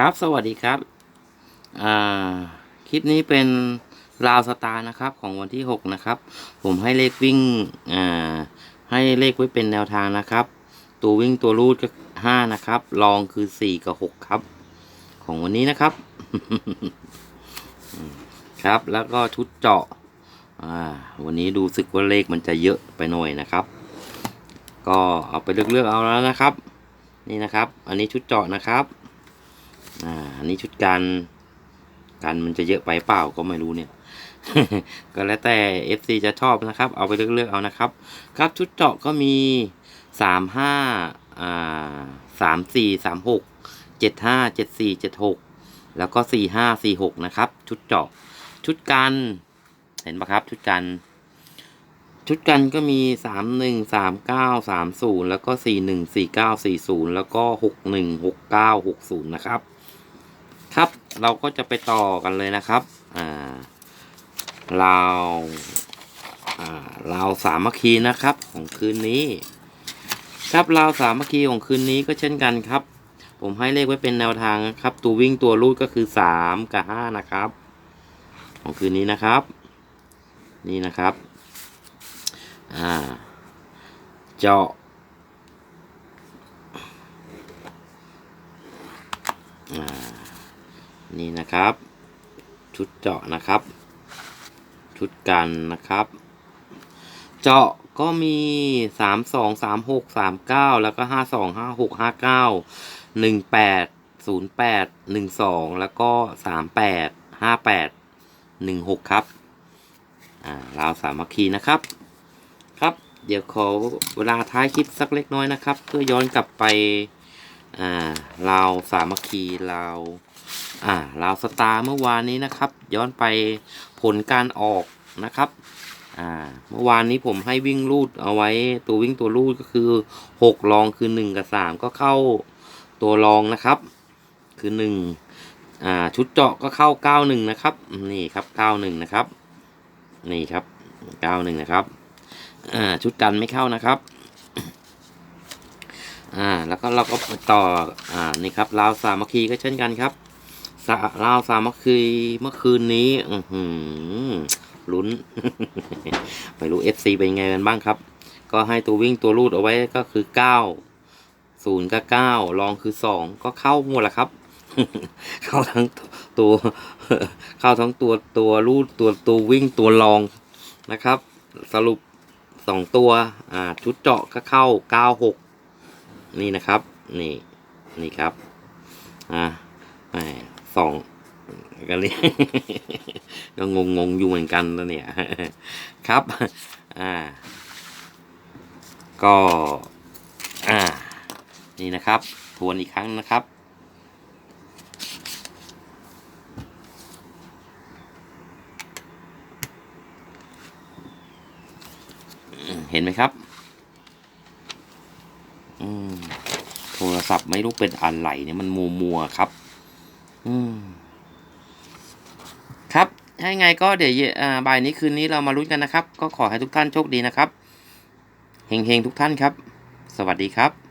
ครับ สวัสดีครับ คลิปนี้เป็นราวสตาร์นะครับของวันที่หกนะครับ ผมให้เลขวิ่งให้เลขไว้เป็นแนวทางนะครับ ตัววิ่งตัวรูดก็ห้านะครับ รองคือสี่กับหกครับ ของวันนี้นะครับ ครับแล้วก็ชุดเจาะวันนี้ดูสึกว่าเลขมันจะเยอะไปหน่อยนะครับ ก็เอาไปเลือกๆเอาแล้วนะครับ นี่นะครับ อันนี้ชุดเจาะนะครับ อ่าอันนี้ชุดกันกันมันจะเยอะไปเปล่าก็ไม่รู้เนี่ย ก็แล้วแต่ FC จะชอบนะครับ เอาไปเลือกๆเอานะครับ ครับชุดเจาะก็มีสามห้าอ่าสามสี่สามหกเจ็ดห้าเจ็ดสี่เจ็ดหกแล้วก็สี่ห้าสี่หกนะครับ ชุดเจาะชุดกันเห็นปะครับ ชุดกัน ชุดกันก็มีสามหนึ่งสามเก้าสามศูนย์แล้วก็สี่หนึ่งสี่เก้าสี่ศูนย์แล้วก็หกหนึ่งหกเก้าหกศูนย์นะครับ ครับ เราก็จะไปต่อกันเลยนะครับอ่าลาวอ่าลาวสามัคคีนะครับของคืนนี้ ครับลาวสามัคคีของคืนนี้ก็เช่นกันครับ ผมให้เลขไว้เป็นแนวทางนะครับ ตัววิ่งตัวรูดก็คือสามกับห้านะครับ ของคืนนี้นะครับ นี่นะครับอ่าเจาะอ่า นี่นะครับ ชุดเจาะนะครับ ชุดกันนะครับ เจาะก็มีสามสองสามหกสามเก้าแล้วก็ห้าสองห้าหกห้าเก้าหนึ่งแปดศูนย์แปดหนึ่งสองแล้วก็สามแปดห้าแปดหนึ่งหกครับ อ่าลาวสามัคคีนะครับ ครับ เดี๋ยวขอเวลาท้ายคลิปสักเล็กน้อยนะครับ เพื่อย้อนกลับไป อ่าลาวสามัคคีลาว อ่าลาวสตาร์เมื่อวานนี้นะครับ ย้อนไปผลการออกนะครับอ่าเมื่อวานนี้ผมให้วิ่งรูดเอาไว้ตัววิ่งตัวรูดก็คือหกรองคือหนึ่งกับสามก็เข้าตัวรองนะครับ คือหนึ่งอ่าชุดเจาะก็เข้าเก้าหนึ่งนะครับ นี่ครับเก้าหนึ่งนะครับ นี่ครับเก้าหนึ่งนะครับอ่าชุดกันไม่เข้านะครับอ่าแล้วก็เราก็ต่ออ่านี่ครับลาวสามัคคีก็เช่นกันครับ สาลาวสามัคคีเมื่อคืนนี้ อือหือลุ้น ไม่รู้ FC เป็นไงกันบ้างครับ ก็ให้ตัววิ่งตัวรูดเอาไว้ก็คือเก้าศูนย์กับเก้ารองคือสองก็เข้าหมดละครับ เข้าทั้งตัว เข้าทั้งตัวตัวรูดตัวตัววิ่งตัวรองนะครับ สรุปสองตัว อ่า ชุดเจาะก็เข้าเก้าหกนี่นะครับ นี่ นี่ครับ อ่าแหม สองกันเลยก็งงงๆอยู่เหมือนกันแล้วเนี่ยครับ อ่า ก็ อ่า นี่นะครับ ทวนอีกครั้งนะครับเห็นไหมครับอืมโทรศัพท์ไม่รู้เป็นอะไรเนี่ยมันมัวมัวครับ ครับถ้ายังไงก็เดี๋ยวอ่าบ่ายนี้คืนนี้เรามาลุ้นกันนะครับ ก็ขอให้ทุกท่านโชคดีนะครับเฮงๆทุกท่านครับ สวัสดีครับ